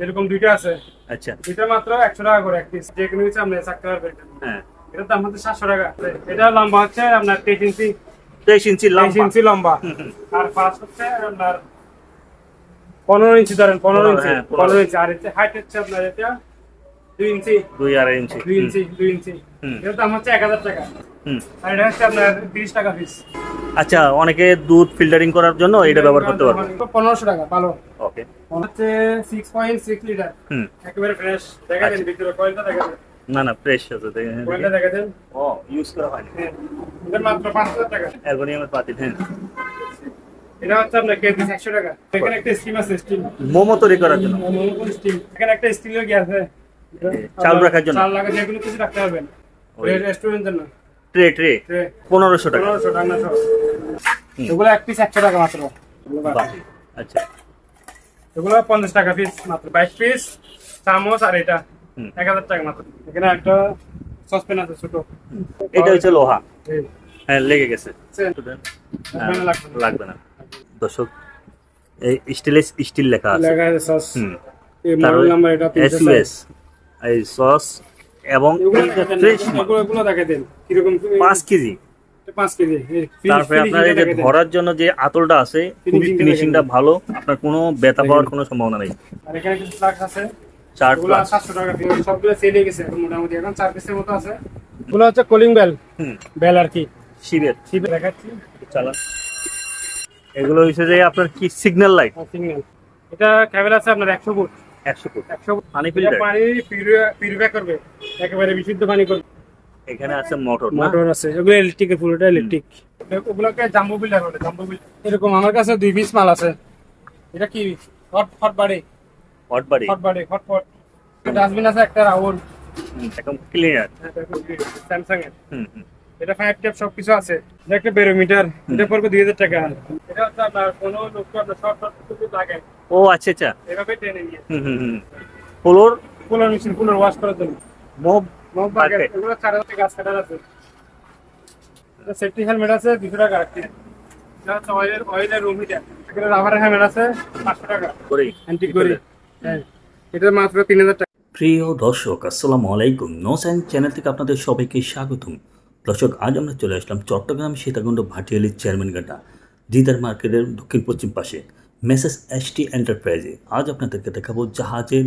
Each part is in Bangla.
এরকম দুইটা আছে। আচ্ছা। দুইটা মাত্র একশো টাকা করে এক পিস যে কোনো হচ্ছে আপনি চাকরি পারবেন হ্যাঁ। এটার দাম হচ্ছে সাতশো টাকা। এটা লম্বা হচ্ছে আপনার তেইশ ইঞ্চি। তেইশ ইঞ্চি তেইশ লম্বা। ইঞ্চি লম্বা আর ফার্স্ট হচ্ছে আপনার পনেরো ইঞ্চি ধরেন পনেরো ইঞ্চি হ্যাঁ, পনেরো। ইঞ্চি। আর হচ্ছে হাইট হচ্ছে আপনার এটা দুই ইঞ্চি। দুই আড়াই ইঞ্চি। দুই ইঞ্চি দুই ইঞ্চি। হুম। এটার দাম হচ্ছে এক হাজার টাকা। হুম। আর এটা হচ্ছে আপনার তিরিশ টাকা পিস আচ্ছা অনেকে দুধ ফিল্টারিং করার জন্য এটা ব্যবহার করতে পারবে। পনেরোশো টাকা ভালো। ওকে হচ্ছে সিক্স পয়েন্ট সিক্স লিটার হুম। একেবারে ফ্রেশ দেখা দেন আচ্ছা। ভিতরে কয়েলটা দেখা দেন না না ফ্রেশ আছে দেখে- কয়েলটা দেখা দেন ও ইউজ করা হয়নি। হ্যাঁ। এটা মাত্র পাঁচ হাজার টাকা। অ্যালগোনিয়ামের পাতিল হ্যাঁ। এটা হচ্ছে আপনার কেজি একশো টাকা। এখানে একটা স্টিম আছে স্টিম মোমো তৈরি করার জন্য। স্টিম এখানে একটা স্টিলের গ্যাস আছে চাল রাখার জন্য? চাল রাখার যে কিছু রাখতে পারবেন। রেস্টুরেন্টের জন্য। Tray tray. পনেরোশো টাকা। পনেরোশো টাকা। এগুলো এক পিস একশো টাকা মাত্র। আচ্ছা। এগুলো পঞ্চাশ টাকা পিস মাত্র। বাইশ পিস চামচ আর এটা। এক হাজার টাকা মাত্র। এখানে একটা সসপেন আছে ছোট। এটা হচ্ছে লোহা। হ্যাঁ লেগে গেছে। হ্যাঁ, লাগবে না, দর্শক এই স্টিলের স্টিল লেখা আছে। লেখা আছে সস এই মডেল নাম্বার এটা এসইউএস এই সস এবং ফ্রেশ এগুলো দিন। কীরকম পাঁচ কেজি। তারপরে আপনার এই যে। ধরার জন্য যে আতলটা আছে খুবই ফিনিশিংটা ভালো। আপনার কোনো ব্যথা পাওয়ার কোনো সম্ভাবনা নেই। আর এখানে কিছু ফ্লাক্স আছে। চার এগুলো প্লাস সাতশো টাকা পিস সবগুলো সেল হয়ে গেছে মোটামুটি। এখন চার পিসের মতো আছে। এগুলো হচ্ছে কলিং বেল হুম। বেল আর কি। শিবের। শিপ দেখাচ্ছি। চালান। এগুলো হচ্ছে যে আপনার কি সিগন্যাল লাইট সিগন্যাল এটা ক্যাবেল আছে আপনার একশো ফুট। একশো ফুট। একশো ফুট। পানি ফিল্টার পানি পিউরিফাই করবে। একেবারে বিশুদ্ধ পানি করবে। এখানে আছে মোটর মোটর আছে। এগুলো ইলেকট্রিকের পুরোটা ইলেকট্রিক ওগুলোকে জাম্বো বিল্ডার বলে জাম্বো বিল্ডার এরকম আমার কাছে দুই পিস মাল আছে। এটা কি? হট হট বাড়ি। হট বাড়ি? হট বাড়ি হট পট ডাস্টবিন আছে একটা রাউন্ড একদম ক্লিয়ার স্যামসাং এর। হুম হুম। এটা ফাইভ ট্যাপ সবকিছু আছে। এটা একটা বেরোমিটার এটা পড়বে দুই হাজার টাকা। এটা হচ্ছে আপনার কোনো লোককে আপনার শর্ট শর্ট কিছু লাগে। ও আচ্ছা আচ্ছা। এভাবে টেনে নিয়ে। হুম হুম হুম। Floor cooler machine cooler wash করার জন্য। মোব সেফটি হেলমেট আছে। দুশো টাকা রাবারের হেলমেট আছে পাঁচশো টাকা। এটা মাত্র তিন হাজার টাকা। প্রিয় দর্শক আসসালামু আলাইকুম। চ্যানেল থেকে আপনাদের সবাইকে স্বাগতম। দর্শক আজ আমরা চলে আসলাম চট্টগ্রাম সীতাকুণ্ড ভাটিয়ালির চেয়ারম্যান ঘাটা দিদার মার্কেটের দক্ষিণ পশ্চিম পাশে মেসেস এস টি এন্টারপ্রাইজে আজ আপনাদেরকে দেখাবো জাহাজের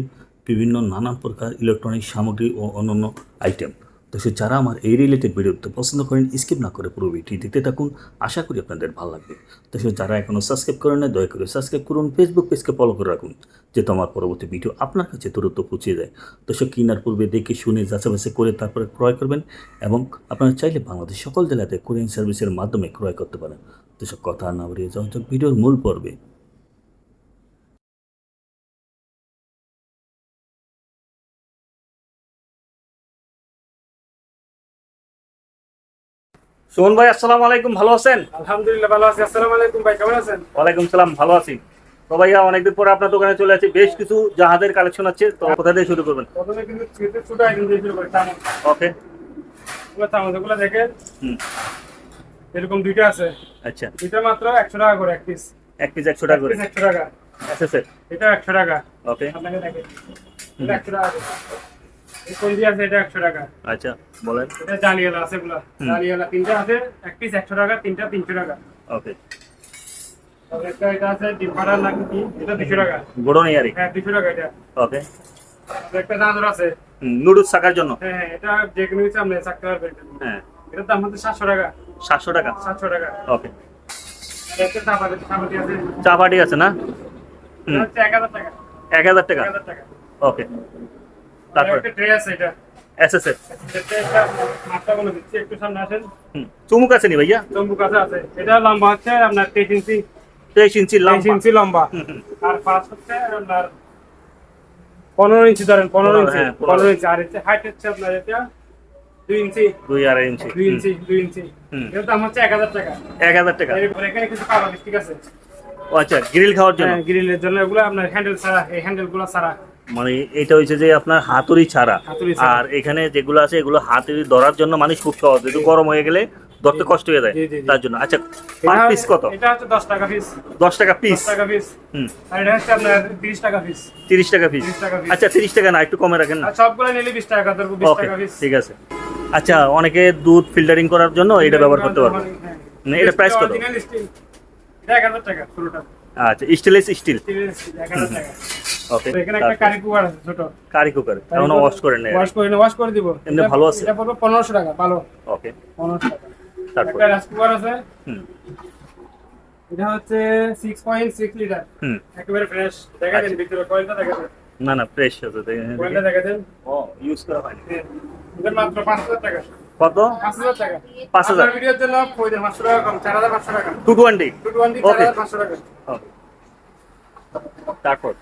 বিভিন্ন নানান প্রকার ইলেকট্রনিক সামগ্রী ও অন্যান্য আইটেম দর্শক যারা আমার এই রিলেটেড ভিডিওতে পছন্দ করেন স্কিপ না করে পুরো ভিডিওটি দেখতে থাকুন। আশা করি আপনাদের ভালো লাগবে। দর্শক যারা এখনও সাবস্ক্রাইব করেন না দয়া করে সাবস্ক্রাইব করুন ফেসবুক পেজকে ফলো করে রাখুন যাতে আমার পরবর্তী ভিডিও আপনার কাছে দ্রুত পৌঁছে যায়। সে কেনার পূর্বে দেখে, শুনে যাচাবাচি করে তারপরে ক্রয় করবেন এবং আপনারা চাইলে বাংলাদেশ সকল জেলাতে কোরিয়ান সার্ভিসের মাধ্যমে ক্রয় করতে পারেন। তো সব কথা না বাড়িয়ে যাওয়া ভিডিওর মূল পর্বে। সুমন ভাই আসসালামু আলাইকুম ভালো আছেন? আলহামদুলিল্লাহ ভালো আছি। আসসালামু আলাইকুম ভাই কেমন আছেন? ওয়ালাইকুম সালাম ভালো আছি। তো ভাইয়া অনেকদিন পরে আপনার দোকানে চলে আছি বেশ কিছু জাহাজের কালেকশন আছে তো কোথা দিয়ে শুরু করবেন? প্রথমে কিন্তু ছোট ছোট আইটেম দিয়ে শুরু করি চামচ। ওকে। এগুলো চামচ দেখেন হুম। এরকম দুইটা আছে। আচ্ছা। দুইটা মাত্র একশো টাকা করে এক পিস এক পিস একশো টাকা করে। একশো টাকা। আচ্ছা স্যার এটা একশো টাকা। ওকে। আপনাকে দেখেন এটা একশো টাকা আছে এটা টাকা। আচ্ছা বলেন। এটা জালিয়ালা আছে এগুলা। জালিয়ালা তিনটা আছে এক পিস একশো টাকা তিনটা তিনশো টাকা। ওকে। একটা এটা আছে নাকি কি এটা টাকা। হ্যাঁ দুশো টাকা এটা। ওকে। একটা আছে। নুডলস জন্য? হ্যাঁ হ্যাঁ এটা যে কোনো কিছু আপনি পারবেন হ্যাঁ। এটার দাম হচ্ছে সাতশো টাকা। সাতশো টাকা? সাতশো টাকা। ওকে। একটা চাপাতি আছে। আছে না? হুম এক হাজার টাকা। এক হাজার এক টাকা হাজার টাকা। ওকে। তারপর তারপর একটা ট্রে আছে এটা। এস এস এর এটা একটা মাত্রা বলে দিচ্ছি একটু সামনে আসেন। হুম। চুমুক আছে নি ভাইয়া? চম্বুক আছে আছে। এটা লম্বা হচ্ছে আপনার তেইশ ইঞ্চি। তেইশ ইঞ্চি তেইশ লম্বা ইঞ্চি লম্বা। হুম, হুম। আর ফার্স্ট হচ্ছে আপনার পনেরো ইঞ্চি ধরেন পনেরো পনেরো, ইঞ্চি হ্যাঁ, পনেরো। পনেরো ইঞ্চি। আর হচ্ছে হাইট হচ্ছে আপনার এটা দুই ইঞ্চি। দুই আড়াই ইঞ্চি। দুই ইঞ্চি দুই ইঞ্চি। হুম। এর দাম হচ্ছে এক হাজার টাকা। এক হাজার টাকা। এরপর এখানে কিছু কালো লিপস্টিক আছে। ও আচ্ছা গ্রিল খাওয়ার জন্য? হ্যাঁ গ্রিলের জন্য এগুলো আপনার হ্যান্ডেল ছাড়া এই হ্যান্ডেলগুলো ছাড়া। মানে এটা হচ্ছে যে আপনার হাতুড়ি ছাড়া। আর এখানে যেগুলো আছে এগুলো হাতুড়ি ধরার জন্য মানুষ খুব সহজ। একটু গরম হয়ে গেলে ধরতে কষ্ট হয়ে যায়। তার জন্য। আচ্ছা পার পিস কত? এটা হচ্ছে দশ টাকা পিস দশ টাকা পিস দশ টাকা পিস হুম। আর এটা হচ্ছে আপনার তিরিশ টাকা পিস তিরিশ টাকা পিস 30 টাকা piece। আচ্ছা তিরিশ টাকা না একটু কমে রাখেন না। সবগুলো নিলে বিশ টাকা ধরবো টাকা পিস ঠিক আছে। আচ্ছা অনেকে দুধ ফিল্টারিং করার জন্য এটা ব্যবহার করতে পারবে। হ্যাঁ। না, এটা price কত? এটা এক হাজার টাকা পুরোটা। আচ্ছা স্টেনলেস স্টিল। ওকে এখানে একটা কারি কুকার আছে ছোট। কারি কুকার এখনও ওয়াশ করে নেই? ওয়াশ করে ওয়াশ করে দিব। এমনি ভালো আছে? এটা পড়বে পনেরোশো টাকা ভালো। ওকে পনেরোশো টাকা। তারপর? একটা রাইস কুকার আছে। হুম। এটা হচ্ছে সিক্স পয়েন্ট সিক্স লিটার হুম। একেবারে ফ্রেশ দেখা আচ্ছা। দেন ভিতরে কয়েলটা দেখা দেন না না ফ্রেশ আছে দেখে- কয়েলটা দেখা দেন ও ইউজ করা হয়নি। এটা মাত্র পাঁচ হাজার টাকা। কত? পাঁচ হাজার টাকা। 5,000 আপনার ভিডিওর জন্য কই দেন পাঁচশো টাকা কম চার হাজার পাঁচশো টাকা। Two twenty. টু টোয়েন্টি চার Okay. হাজার পাঁচশো টাকা। তারপর?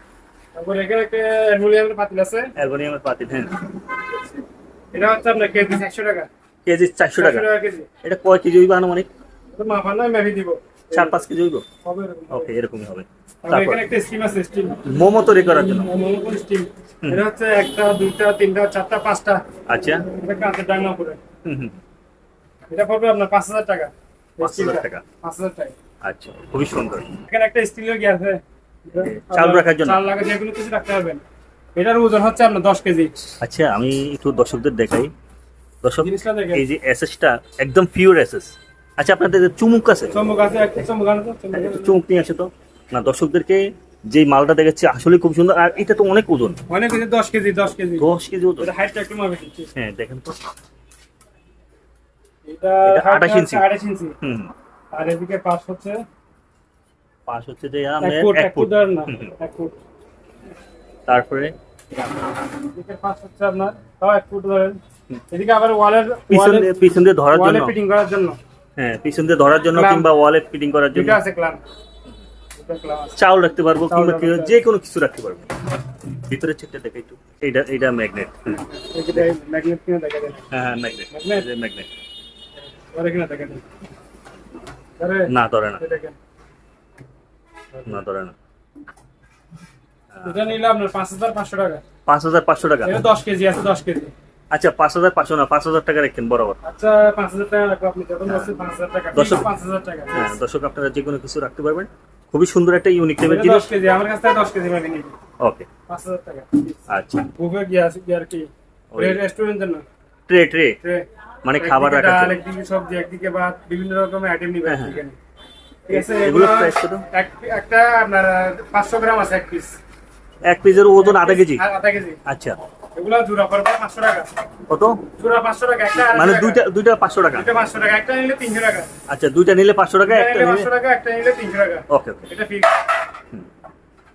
তারপর এখানে একটা অ্যালুমিনিয়ামের পাতিল আছে। অ্যালগোনিয়ামের পাতিল হ্যাঁ। এটা হচ্ছে আপনার কেজি চারশো টাকা। কেজি চারশো টাকা। টাকা এটা কয় কেজি হইবে আনুমানিক? মাপা নয় মেপে দিব। চার পাঁচ কেজি হইব? হবে এরকম। ওকে এরকমই হবে। তারপর তারপর? এখানে একটা স্টিম আছে স্টিম মোমো তৈরি করার জন্য। স্টিম এটা হচ্ছে একটা দুইটা তিনটা চারটা পাঁচটা। আচ্ছা। এটা কাঁচের ডাঙ্গা এটা পড়বে আপনার পাঁচ হাজার টাকা। 5,000 টাকা। পাঁচ হাজার টাকা। আচ্ছা খুবই সুন্দর। এখানে একটা স্টিলের গ্যাস আছে চাল রাখার জন্য? চাল রাখার যে কিছু রাখতে পারবেন এটার ওজন হচ্ছে আপনার দশ কেজি। আচ্ছা আমি একটু দর্শকদের দেখাই। দর্শক এই যে এসএসটা একদম পিওর এসএস। আচ্ছা আপনাদের চুমুক আছে? চম্বক আছে একটা আছে চম্বক চুমুক নিয়ে আসে তো। না দর্শকদেরকে যে মালটা দেখাচ্ছে আসলে খুব সুন্দর। আর এটা তো অনেক ওজন। অনেক কেজি দশ কেজি দশ কেজি। দশ কেজি ওজন। হাইটটা একটু হ্যাঁ দেখেন তো। এটা এটা 28 ইঞ্চি। 28 ইঞ্চি। হুম। আর এদিকে পাশ হচ্ছে? পাঁচ হচ্ছে যে আমাদের ফুট এক এক ফুট ফুট। না হুম, হুম। ফুট। তারপরে? এদিকে পাশ হচ্ছে আপনার তাও এক ফুট ধরেন। এদিকে আবার ওয়ালের পিছন পিছন দিয়ে ধরার ওয়ালে ফিটিং করার জন্য। হ্যাঁ পিছন দিয়ে ধরার জন্য কিংবা ওয়ালে ফিটিং করার জন্য। দুটো আছে ক্লাম দুটো ক্লাম আছে। চাউল রাখতে পারব কিংবা। যে কোনো কিছু রাখতে পারব। ভিতরে চেকটা দেখে একটু। এইটা এইটা ম্যাগনেট ম্যাগনেট কিনে দেখা যায় হ্যাঁ ম্যাগনেট ম্যাগনেট ওরে কিনে দেখা না ধরে না। না ধরে না। এটা নিলে আপনার পাঁচ হাজার পাঁচশো টাকা। পাঁচ হাজার পাঁচশো টাকা? দশ কেজি আছে দশ কেজি। আচ্ছা পাঁচ হাজার পাঁচশো না পাঁচ হাজার টাকা রাখেন বরাবর। আচ্ছা পাঁচ হাজার টাকা রাখব আপনি। যখন পাঁচ হাজার টাকা। দশ- পাঁচ হাজার টাকা। হ্যাঁ দর্শক আপনারা যে কোনো কিছু রাখতে পারবেন। খুবই সুন্দর একটা ইউনিক টাইপের জিনিস। দশ কেজি আমার কাছ থেকে দশ কেজি নিবি। ওকে হাজার টাকা। আচ্ছা। বুফে গিয়ে কি না? Tray tray. ট্রে। মানে খাবার জন্য। একদিকে সবজি একদিকে ভাত বিভিন্ন রকমের আইটেম নিবে হ্যাঁ, হ্যাঁ। এখানে ঠিক আছে এগুলো price কত? একটা আপনার পাঁচশো গ্রাম আছে এক পিস এক পিসের ওজন আধা কেজি? আধা কেজি। আচ্ছা। এগুলো জোড়া পড়বে পাঁচশো টাকা। কত? জোড়া টাকা একটা মানে দুইটা দুইটা পাঁচশো টাকা? দুইটা পাঁচশো টাকা একটা নিলে টাকা। আচ্ছা দুইটা নিলে পাঁচশো টাকা একটা একটা নিলে নিলে পাঁচশো টাকা একটা নিলে তিনশো টাকা। ওকে ওকে। এটা ফিক্স সবগুলো নতুন এ দেখা দেন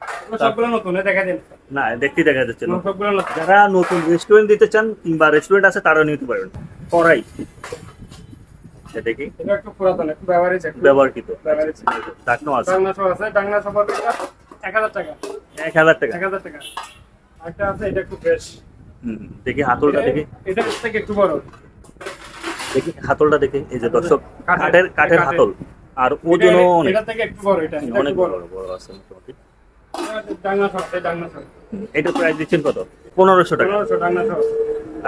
না দেখতেই দেখা যাচ্ছে না। যারা নতুন রেস্টুরেন্ট দিতে চান কিংবা রেস্টুরেন্ট আছে তারাও নিতে পারবেন। করাই কি? ডাকনো আছে। ডাংলা সব আছে ডাংলা সব হবে এক হাজার টাকা। এক হাজার টাকা। এক হাজার টাকা। একটা আছে এটা একটু ফ্রেশ দেখি হাতলটা দেখি। এটা থেকে একটু বড়। দেখি হাতলটা দেখি। এই যে দর্শক কাঠের-। হাতল। আর ওজনও অনেক। এটা থেকে একটু বড় এটা এটা অনেক বড় বড়। বড় আছে মোটামুটি। এটার প্রাইস দিচ্ছেন কত? পনেরোশো টাকা।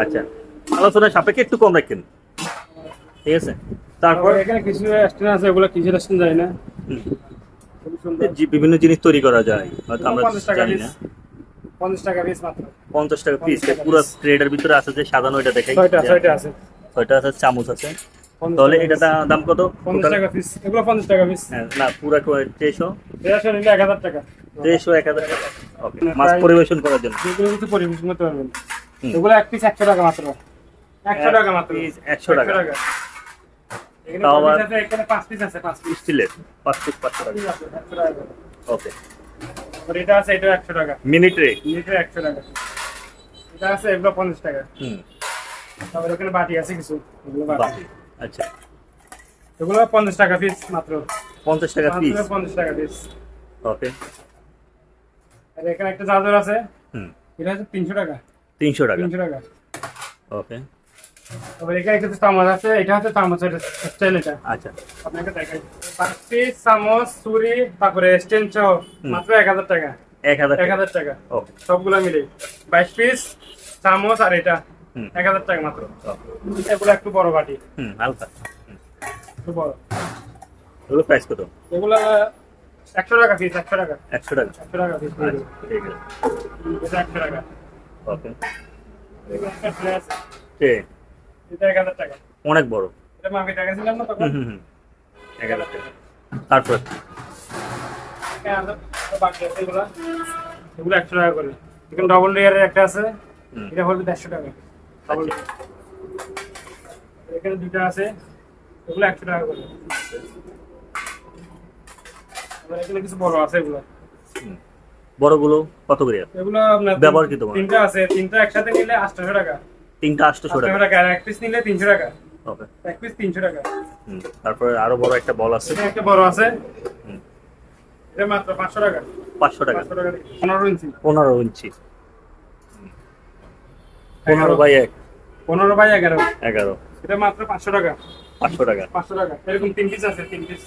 আচ্ছা। আলোচনার সাপেক্ষে একটু কম রাখেন। ঠিক আছে? তারপর? এখানে কিছু আছে ওগুলো যায় না বিভিন্ন জিনিস তৈরি করা যায় হয়তো আমরা জানি না। পঞ্চাশ টাকা পিস মাত্র পঞ্চাশ টাকা পিস পুরো। ট্রেডের ভিতরে আছে যে সাজানো এটা দেখাই। ছয়টা ছয়টা আছে। ছয়টা আছে চামচ আছে। তাহলে এটা দাম কত? পঞ্চাশ টাকা পিস এগুলো পঞ্চাশ টাকা পিস হ্যাঁ, না পুরো ট্রেশো দেড়শো নিলে এক হাজার টাকা। ট্রেশো এক হাজার। মাছ পরিবেশন করার জন্য। যেগুলো পরিবেশন করতে পারবেন। এগুলো এক পিস একশো টাকা মাত্র। একশো এক টাকা মাত্র। 100 টাকা। তাও আবার- এখানে পাঁচ পিস আছে পাঁচ পিস স্টিলের পাঁচ পিস পাঁচশো টাকা। একশো টাকা ওকে। এটা আছে এটা একশো টাকা। মিনি ট্রে এটা একশো টাকা। এটা আছে এগুলো পঞ্চাশ টাকা। হুম। তারপর এখানে বাটি আছে কিছু। এগুলো বাটি। আচ্ছা। এগুলো পঞ্চাশ টাকা পিস মাত্র। পঞ্চাশ টাকা পিস পঞ্চাশ টাকা পিস ওকে। আর এখানে একটা চাদর আছে। হুম। এটা হচ্ছে তিনশো টাকা। তিনশো টাকা? তিনশো টাকা। ওকে। তারপর এখানে কিছু চামচ আছে এটা হচ্ছে চামচ এটা স্টাইল এটা। আচ্ছা। আপনাকে দেখাই। পিস চামচ ছুরি তারপরে স্ট্যান্ড সহ মাত্র এক হাজার টাকা। এক হাজার এক হাজার টাকা। ওকে। সবগুলো মিলে। বাইশ পিস চামচ আর এটা। এক হাজার টাকা মাত্র। এগুলো একটু বড় বাটি। হুম হালকা। একটু বড়। এগুলো প্রাইস কত? এগুলা একশো টাকা পিস একশো টাকা। একশো টাকা। একশো টাকা পিস আচ্ছা ঠিক আছে। এটা একশো টাকা। ওকে। ঠিক এটা এক হাজার টাকা। অনেক বড়। এটা মাকে টাকা না তখন। হুম হুম এক হাজার টাকা। তারপর? আছে এগুলো। একশো টাকা করে। এখানে ডবল লেয়ারের একটা আছে। এটা হলো দেড়শো টাকা। ডবল আচ্ছা। এখানে দুটো আছে। এগুলো একশো টাকা করে। আবার কিছু বড় আছে এগুলো। বড়গুলো কত করে? এগুলো আপনার ব্যবহারকৃত মাল। তিনটা আছে তিনটা একসাথে নিলে আটশো টাকা। তিনটা আটশোশো আটশো টাকা টাকা আর এক পিস নিলে তিনশো টাকা। ওকে। এক পিস তিনশো টাকা। হুম। তারপরে আরও বড় একটা বল আছে। একটা বড় আছে। এটা মাত্র পাঁচশো টাকা। পাঁচশো টাকা। পাঁচশো টাকা দিয়ে। পনেরো ইঞ্চি। পনেরো ইঞ্চি। পনেরো বাই এক। পনেরো বাই এগারো। এগারো। এটা মাত্র পাঁচশো টাকা। পাঁচশো টাকা। পাঁচশো টাকা। এরকম তিন পিস আছে তিন পিস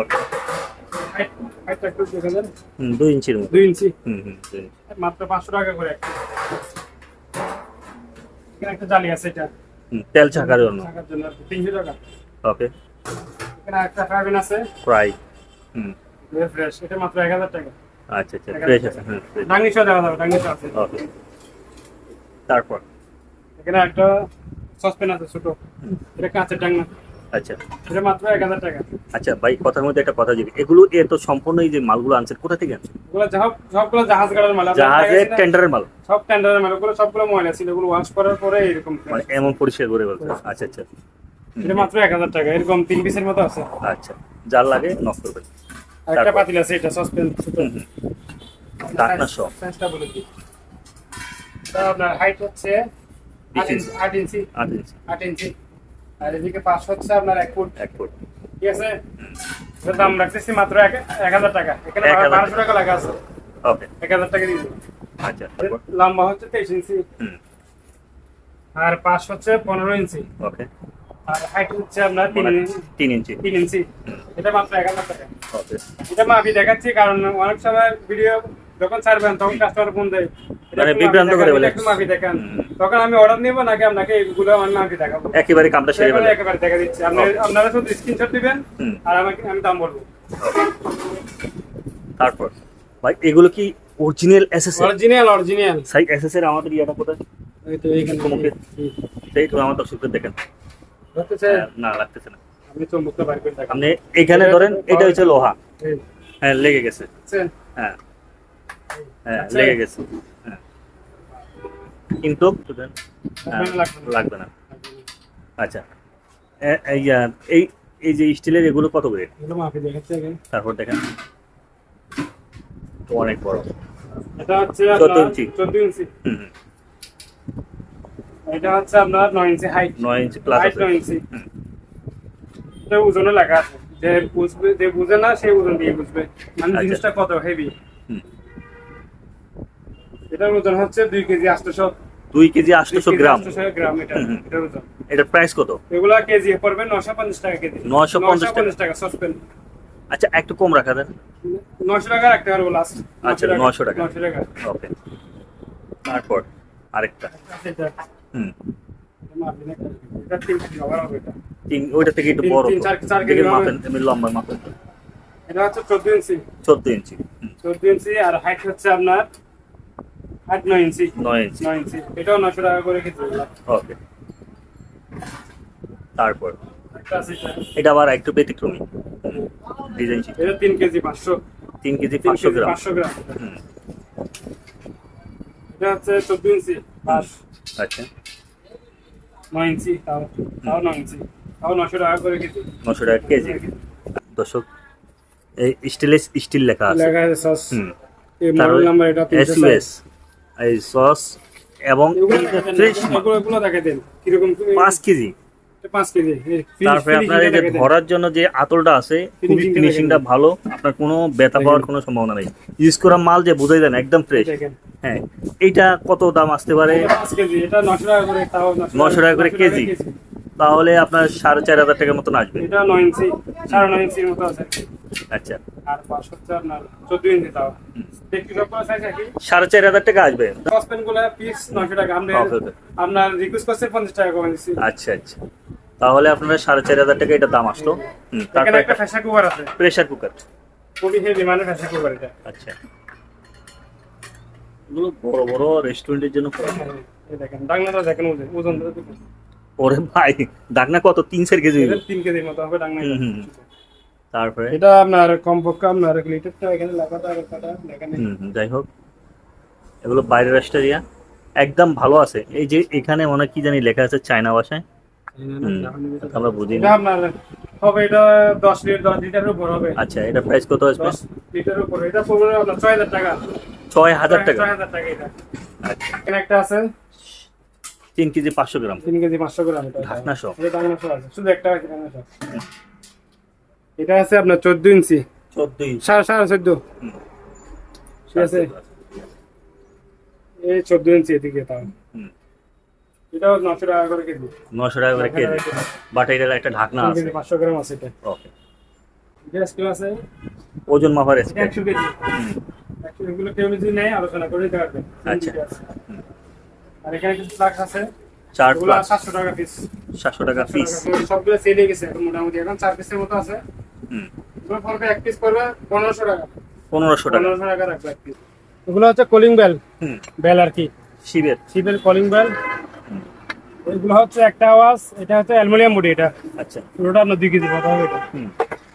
ওকে। দুই ইঞ্চির মতো। দুই ইঞ্চি? হুম হুম ইঞ্চি। মাত্র পাঁচশো টাকা করে একটা। এখানে একটা জালি আছে এটা। হুম, তেল ছাকার জন্য। তিনশো টাকা। ওকে। এখানে একটা ফ্রাইবেন আছে। ফ্রাই। হুম। ফ্রেশ এটা মাত্র এক হাজার টাকা। আচ্ছা আচ্ছা ফ্রেশ আছে হ্যাঁ ফ্রেশ ডাঙ্গি শো দেওয়া যাবে ডাঙ্গি আছে। ওকে। তারপর? এখানে একটা সসপেন আছে ছোট। এটা কাঁচের ডাঙ্গা আচ্ছা। এটা মাত্র এক হাজার টাকা। আচ্ছা ভাই কথার মধ্যে একটা কথা জিজ্ঞেস এগুলো এ তো সম্পূর্ণ এই যে মালগুলো আনছেন কোথা থেকে আনছেন? সবগুলো জাহাজ গাড়ার মাল। আপনার জাহাজে টেন্ডারের মাল। সব টেন্ডারের মাল। ওগুলো সবগুলো ময়লা ছিল ওগুলো ওয়াশ করার পরে এরকম। মানে এমন পরিষ্কার করে বলতে আচ্ছা আচ্ছা। এটা মাত্র এক হাজার টাকা। এরকম তিন পিসের মতো আছে। আচ্ছা যার লাগে নক করবেন। একটা পাতিল আছে এটা সসপেন। ঢাকনা সহ। সাইজটা বলে দিই। আপনার হাইট হচ্ছে আট ইঞ্চি আট ইঞ্চি আট ইঞ্চি আট ইঞ্চি আর এদিকে পাশ হচ্ছে আপনার এক ফুট। এক ফুট। ঠিক আছে? দাম রাখতেছি মাত্র এক হাজার টাকা। এখানে বারোশো টাকা লাগা আছে। ওকে। এক হাজার টাকা দিয়ে আচ্ছা লম্বা হচ্ছে তেইশ ইঞ্চি। আর পাশ হচ্ছে পনেরো ইঞ্চি। ওকে। আর হাইট হচ্ছে আপনার তিন ইঞ্চি। তিন ইঞ্চি। তিন ইঞ্চি। এটা মাত্র এক হাজার টাকা। এটা মাপি দেখাচ্ছি কারণ অনেক সময় ভিডিও যখন ছাড়বেন তখন কাস্টমার ফোন দেয়। মানে বিভ্রান্ত করে বলে। একটু মাপি দেখান। তখন আমি অর্ডার নিবো নাকি আপনাকে এগুলো আমি মাপি দেখাবো? একেবারে কামটা সেরে ফেলে একেবারে দেখা দিচ্ছি। আপনার আপনারা শুধু স্ক্রিনশট দিবেন আর আমাকে আমি দাম বলব। তারপর? ভাই এগুলো কি অরিজিনাল এসএস অরিজিনাল অরিজিনাল সাই এসএস এর আমাদের ইয়াটা কোথায়? এই তো এইখানে। চমকে। সেই তো আমার দর্শকদের দেখেন। হচ্ছে হ্যাঁ, না লাগতেছে না। বাইর করে দেখাবো আপনি এখানে ধরেন এটা হচ্ছে লোহা। হ্যাঁ লেগে গেছে। হ্যাঁ। হ্যাঁ আচ্ছা। লেগে গেছে। হ্যাঁ। কিন্তু হ্যাঁ, লাগবে না। আচ্ছা। এই এই যে স্টিলের এগুলো কত আগে। তারপর দেখেন। অনেক বড়। এটা হচ্ছে 14 ইঞ্চি। 14 ইঞ্চি। হুম হুম। এটা হচ্ছে আপনার 9 ইঞ্চি হাইট নয় ইঞ্চি প্লাস হাইট 9 ইঞ্চি। এটা ওজনে লেখা আছে। যে বুঝবে যে বুঝে না সে ওজন দিয়ে বুঝবে। মানে আচ্ছা। জিনিসটা কত হেভি হুম। এটার ওজন হচ্ছে 2 কেজি 800 দুই কেজি আটশোশো গ্রাম। গ্রাম। এটার ওজন। এটার প্রাইস কত? এগুলা কেজি পড়বে 950 টাকা কেজি। 950 টাকা। 950 টাকা সসপেন আচ্ছা একটু কম রাখা দেন। 900 টাকা রাখতে পারব লাস্ট আচ্ছা, 900 টাকা। 900 টাকা। ওকে তারপর আরেকটা। হুম। তিন ওইটা থেকে একটু বড়। মাপেন লম্বা মাপেন। এটা হচ্ছে 14 ইঞ্চি। চোদ্দ ইঞ্চি। 14 ইঞ্চি আর হাইট হচ্ছে আপনার হাইট 9 ইঞ্চি। নয় ইঞ্চি। 9 ইঞ্চি। এটাও 900 টাকা করে ওকে। তারপর? এটা। আবার একটু ব্যতিক্রমী। ডিজাইন এটা 3 কেজি 500 তিন কেজি 3 পাঁচশো গ্রাম। 500 গ্রাম। এটা হচ্ছে 14 ইঞ্চি। আচ্ছা। 9 ইঞ্চি তাও তাও 9 ইঞ্চি। তাও 900 টাকা করে কেজি। নশো টাকা কেজি। দর্শক এই স্টিলের স্টিল লেখা আছে। লেখা আছে সস এই মডেল নাম্বার এটা এসইউএস এই সস এবং ফ্রেশ পাঁচ কেজি। 5 কেজি এই finish- তারপরে আপনার এই যে। ধরার জন্য যে আতলটা আছে খুবই ফিনিশিংটা ভালো আপনার কোনো ব্যথা পাওয়ার কোনো সম্ভাবনা নেই। ইউজ করা মাল যে বুঝাই দেন একদম ফ্রেশ হ্যাঁ এইটা কত দাম আসতে পারে? এটা 5 কেজি এটা 900 টাকা করে তাও 900 টাকা করে কেজি। তাহলে আপনার সাড়ে চার হাজার টাকার মতন আসবে। এটা 9 ইঞ্চি 9.5 ইঞ্চির মতো আছে। আচ্ছা। আর পাঁচ হচ্ছে আপনার 14 ইঞ্চি তাও। দেখতে সব সাইজ একই? সাড়ে চার হাজার টাকা আসবে। সসপেনগুলো পিস 900 টাকা। আপনি Okay, okay. আপনার রিকোয়েস্ট করছে 50 টাকা কমে দিচ্ছি। আচ্ছা আচ্ছা। তাহলে আপনার সাড়ে চার হাজার টাকা এটা দাম আসলো। তারপরে একটা ফ্যাশা কুকার আছে। প্রেশার কুকার খুবই হেভি মানে কুকার এটা। আচ্ছা। এগুলো বড় বড় রেস্টুরেন্টের জন্য এই দেখেন দেখেন ওজন। ওরে ভাই ডাকনা কত? তিন চার কেজি। তিন কেজির মতো হবে হুম। তারপরে? এটা আপনার কমপক্ষে আপনার লিটারটা এখানে লাগাতে এখানে হুম, যাই হোক। এগুলো বাইরের রাস্টারিয়া একদম ভালো আছে। এই যে এখানে মনে কি জানি লেখা আছে চায়না ভাষায়। আমরা বুঝি না হবে এটা দশ লিটার দশ লিটারের উপর হবে। আচ্ছা এটা প্রাইস কত আসবে? দশ লিটারের উপর। এটা পড়বে টাকা ছয় হাজার টাকা। ছয় হাজার টাকা। এটা। আচ্ছা। একটা আছে। তিন কেজি পাঁচশো গ্রাম। তিন কেজি পাঁচশো গ্রাম ঢাকনা সহ। এটা ঢাকনা সহ আছে। শুধু একটা আছে ঢাকনা সহ। এটা আছে আপনার চোদ্দ ইঞ্চি। চোদ্দ ইঞ্চ। সাড়ে সাড়ে চোদ্দ। ঠিক আছে? এই চোদ্দ ইঞ্চি এদিকে। এটাও নশো টাকা করে কেজি। নশো টাকা করে কেজি। বাট এটার একটা ঢাকনা আছে। পাঁচশো গ্রাম আছে এটা। ওকে। গ্যাস আছে? ওজন মাপার স্কেল একশো কেজি। একশো এগুলো কেউ যদি নেয় আলোচনা করে দিতে পারবে আচ্ছা। আর এখানে কিছু ফ্লাক্স আছে। চার প্লাস সাতশো টাকা পিস সাতশো টাকা পিস সবগুলো সেল হয়ে গেছে মোটামুটি এখন। চার পিসের মতো আছে। হুম। এগুলো পড়বে এক পিস পড়বে টাকা। পনেরোশো টাকা। পনেরোশো টাকা রাখবে এক পিস এগুলো হচ্ছে কলিং বেল হুম। বেল আর কি। শিবের। শিবের কলিং বেল এগুলো হচ্ছে একটা আওয়াজ এটা হচ্ছে অ্যালুমিনিয়াম বডি এটা। আচ্ছা। পুরোটা আপনার দুই কেজি কথা হবে এটা। হুম।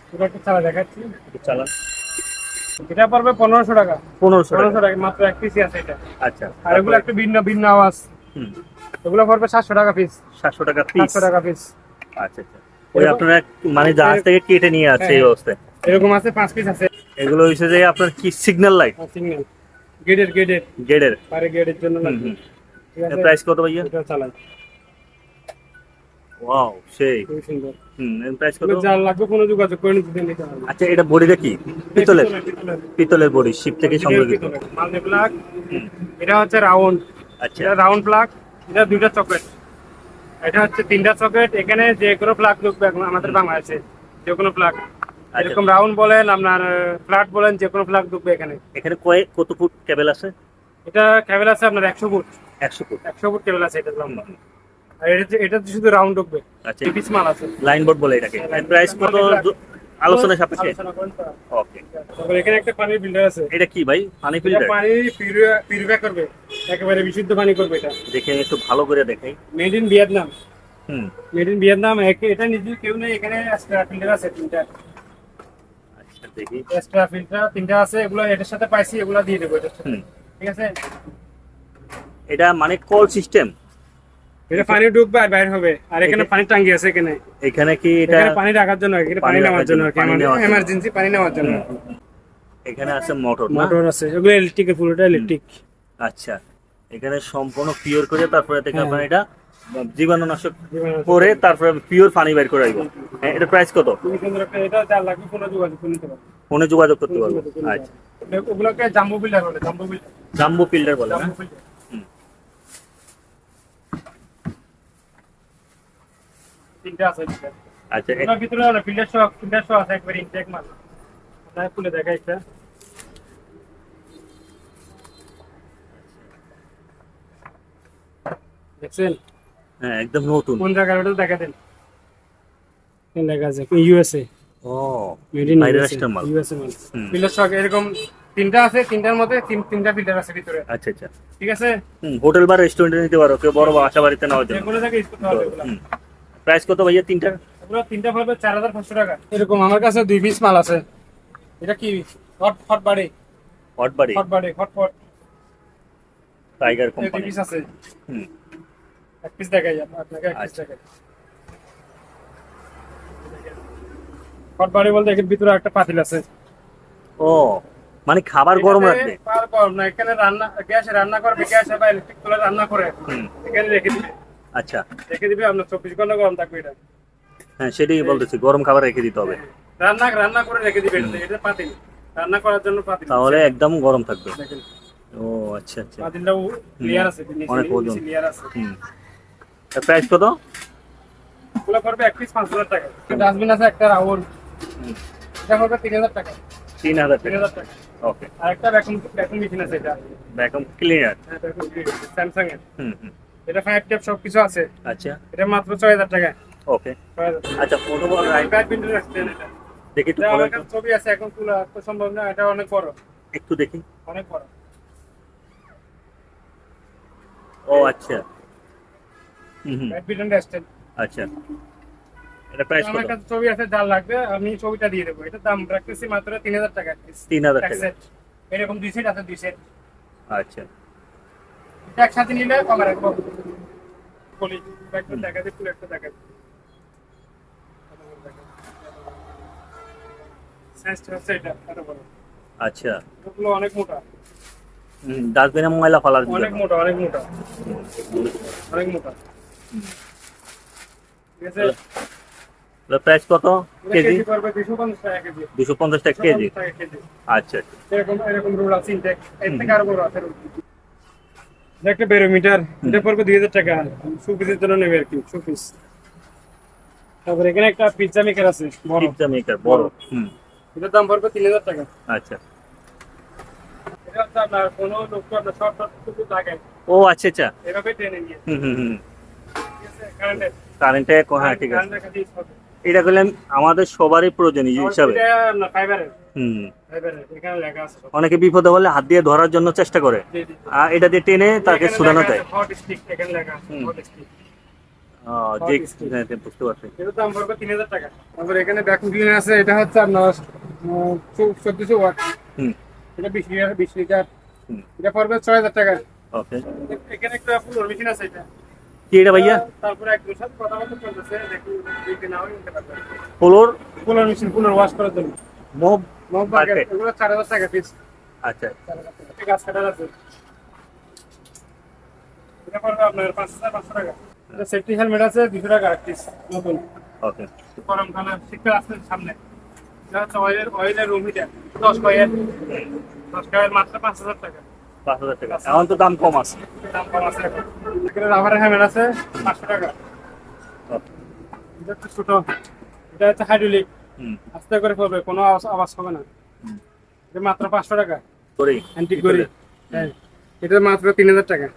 পুরো একটা চালা দেখাচ্ছি। একটু চালান এটা পড়বে পনেরোশো টাকা। পনেরোশো পনেরোশো টাকা মাত্র এক পিসই আছে এটা। আচ্ছা। আর এগুলো একটু ভিন্ন ভিন্ন আওয়াজ। হুম। এগুলো পড়বে সাতশো টাকা পিস সাতশো টাকা পিস সাতশো টাকা পিস আচ্ছা আচ্ছা। ওই আপনারা মানে জাহাজ থেকে কেটে নিয়ে আছে এই হ্যাঁ। অবস্থায় এরকম আছে পাঁচ পিস আছে। এগুলো হচ্ছে যে আপনার কি সিগন্যাল লাইট সিগন্যাল গেটের গেটের গেটের পারে গেটের জন্য লাগবে। প্রাইস কত ভাইয়া? এটা চালাই। ওয়াও সেই। সুন্দর। হুম এর প্রাইস কত? এগুলো লাগবে কোনো যোগাযোগ করে নিতে নিতে হবে। আচ্ছা এটা বডিটা কি? পিতলের? পিতলের বডি শিপ থেকে সংগ্রহিত। মাল্টি প্লাগ এটা হচ্ছে রাউন্ড। আচ্ছা। এটা রাউন্ড প্লাগ এটা দুইটা চকেট এটা হচ্ছে তিনটা চকেট এখানে যে কোনো প্লাগ ঢুকবে আমাদের বাংলাদেশে যে কোনো প্লাগ আচ্ছা। এরকম রাউন্ড বলেন আপনার ফ্ল্যাট বলেন যে কোনো প্লাগ ঢুকবে এখানে। এখানে কয় কত ফুট কেবল আছে? এটা কেবল আছে আপনার একশো ফুট। একশো ফুট। একশো ফুট কেবল আছে এটা লম্বা। আর এটা এটা শুধু রাউন্ড ঢুকবে আচ্ছা। পিস মাল আছে। লাইন বোর্ড বলে এটাকে। প্রাইস কত? আলোচনা সাপেক্ষে। ওকে তারপর এখানে একটা পানির ফিল্টার আছে। এটা কি ভাই? পানি ফিল্টার পানি পিউরিফাই করবে। একেবারে বিশুদ্ধ পানি করবে এটা। দেখে একটু ভালো করে দেখাই। মেড ইন ভিয়েতনাম হুম। মেড ইন ভিয়েতনাম এটা নিজে কেউ নেই এখানে এক্সট্রা ফিল্টার আছে তিনটা। আচ্ছা দেখি। এক্সট্রা ফিল্টার তিনটা আছে এগুলো এটার সাথে পাইছি এগুলো দিয়ে দেবো এটার সাথে। ঠিক আছে? এটা মানে কল সিস্টেম এটা পানি ঢুকবে আর বাইরে হবে। আর এখানে পানি টাঙ্গি আছে এখানে। এখানে কি এটা পানি রাখার জন্য এখানে পানি পানি নেওয়ার জন্য। এমার্জেন্সি পানি নেওয়ার জন্য। এখানে আছে মোটর মোটর আছে। এগুলো ইলেকট্রিকের পুরোটা ইলেকট্রিক আচ্ছা। এখানে সম্পূর্ণ পিওর করে তারপরে থেকে হ্যাঁ। আপনার এটা জীবাণুনাশক করে তারপরে পিওর পানি বের করে আইব হ্যাঁ এটা প্রাইস কত? এটা যোগাযোগ ফোনে যোগাযোগ করতে পারব। আচ্ছা। ওগুলোকে জাম্বো বিল্ডার বলে জাম্বো বিল্ডার জাম্বো ফিল্টার বলে না জাম্বো বিল্ডার হুম। তিনটা আছে আচ্ছা এ- ভিতরে আমরা ফিল্টার শো ফিল্টার শো আছে একবার ইনটেক মাল। আপনাকে খুলে দেখা একটা। দেখছেন? হ্যাঁ একদম নতুন। কোন জায়গার ওটা দেখা দেন। কোন লেখা আছে ইউএসএ ও মেড ইন বাইরের রাষ্ট্রের মাল। ইউএসএ মাল। ফিল্টার শো এরকম তিনটা আছে তিনটার মধ্যে তিন তিনটা ফিল্টার আছে ভিতরে। আচ্ছা আচ্ছা। ঠিক আছে? হোটেল বা রেস্টুরেন্টে নিতে পারো কেউ বড় বাসা বাড়িতে নেওয়ার যে জন্য ইউজ করতে প্রাইস কত ভাইয়া তিনটা এগুলো তিনটা পড়বে চার হাজার পাঁচশো টাকা। এরকম আমার কাছে দুই পিস মাল আছে। এটা কি? হট হট বাড়ি। হট বাড়ি? হট বাড়ি হট পট। টাইগার দুই কোম্পানি পিস আছে। হুম। এক পিস দেখাই আপনাকে এক পিস আচ্ছা। দেখাই। হট বাড়ি বলতে এর ভিতরে একটা পাতিল আছে। ও মানে খাবার গরম রাখবে? পার গরম না এখানে রান্না গ্যাসে রান্না করবে গ্যাসে বা ইলেকট্রিক চুলা রান্না করে। এখানে রেখে দিবে। আচ্ছা। রেখে দিবে আপনার চব্বিশ ঘণ্টা গরম থাকবে এটা। হ্যাঁ সেটাই বলতেছি গরম খাবার রেখে দিতে হবে। রান্না রান্না করে রেখে দিবে এটাতে। এটা পাতিল। রান্না করার জন্য পাতিল। তাহলে একদম গরম থাকবে। ও আচ্ছা আচ্ছা। পাতিলটা ক্লিয়ার আছে অনেক ওজন। ক্লিয়ার আছে। হুম। প্রাইস কত? ওগুলো করবে এক পিস পাঁচ হাজার টাকা ডাস্টবিন আছে একটা রাউন্ড এটা করবে তিন হাজার টাকা। তিন হাজার তিন টাকা হাজার টাকা। ওকে আর একটা ভ্যাকুম ভ্যাকুম মেশিন আছে এটা। ভ্যাকুম ক্লিনার স্যামসাং এর। হুম হুম। এটা ফাইভ ট্যাপ সব কিছু আছে। আচ্ছা। এটা মাত্র ছয় হাজার টাকা ওকে আচ্ছা কত বড় রাইড ব্যাডমিন্টন এটা। দেখি এটা আমার তো। কাছে ছবি আছে এখন তোলা তো সম্ভব না এটা অনেক বড়। একটু দেখি। অনেক বড়। ও আচ্ছা। হুম ব্যাডমিন্টন স্ট্যান্ড আচ্ছা। এটা প্রাইস আমার কাছে ছবি আছে যার লাগবে আমি ছবিটা দিয়ে দেবো। এটা দাম রাখতেছি মাত্র তিন হাজার টাকা। piece। তিন হাজার এক টাকা। সেট এরকম দুই সেট আছে দুই সেট আচ্ছা। একসাথে নিলে কমে রাখব বলি একটা দেখা দিই একটা দেখা দিই সাইজটা হচ্ছে এটা এত বড় আচ্ছা। অনেক মোটা। ডাস্টবিনে ময়লা ফেলার অনেক মোটা অনেক মোটা। অনেক মোটা। ঠিক আছে? প্রাইস কত কেজি? দুশো পঞ্চাশ টাকা কেজি। আচ্ছা। এরকম এরকম রোল আছে ইনটেক এর থেকে আরও বড় আছে একটা ব্যারোমিটার এটা পড়বে দুই হাজার টাকা। জন্য নেবে আর কি তারপরে এখানে একটা পিৎজা মেকার আছে বড়। পিৎজা মেকার বড়। হুম। এটার দাম পড়বে তিন হাজার টাকা। আচ্ছা। এটা হচ্ছে আপনার কোনো লোককে আপনার শর্ট শর্ট টুকু ও আচ্ছা আচ্ছা। এভাবে টেনে নিয়ে। হুম হুম হুম। ঠিক আছে কারেন্টের কারেন্টে হ্যাঁ ঠিক আছে। এটা করলে আমাদের সবারই প্রয়োজনীয় আমার হিসাবে। ফাইবারের অনেকে বিপদে হলে হাত দিয়ে ধরার জন্য চেষ্টা করে। আর এটা দিয়ে টেনে তাকে লেখা দেয়। হ্যাঁ, হ্যাঁ, বুঝতে পারছি। এখানে ভ্যাকুম ক্লিনার আছে এটা হচ্ছে আপনার চোদ্দশো ওয়াট। হুম। এটা বিশ লিটার বিশ লিটার। হুম। এটা পড়বে ছয় হাজার টাকা। ওকে। এখানে একটা ফুল মেশিন আছে এটা। কি এটা ভাইয়া? তারপরে সাথে কথা বলতে চলতেছে নাও ফ্লোর মেশিন ফুলের ওয়াশ করার জন্য। মোব আচ্ছা সেফটি হেলমেট আছে দুশো টাকা পিস নতুন ওকে গরমকালে শীতকাল আসছে সামনে অয়েলের অয়েলের রুম হিটার দশ কয়েল দশ কয়েল মাত্র পাঁচ হাজার টাকা পাঁচ হাজার টাকা এখন তো দাম কম আছে দাম কম আছে এখন রাবারের হ্যামের আছে পাঁচশো টাকা এটা ছোট এটা হচ্ছে হাইড্রোলিক আস্তে করে পড়বে কোনো আওয়াজ হবে না। এটা মাত্র পাঁচশো টাকা। অ্যান্টিক করি হ্যাঁ। এটা মাত্র তিন হাজার টাকা।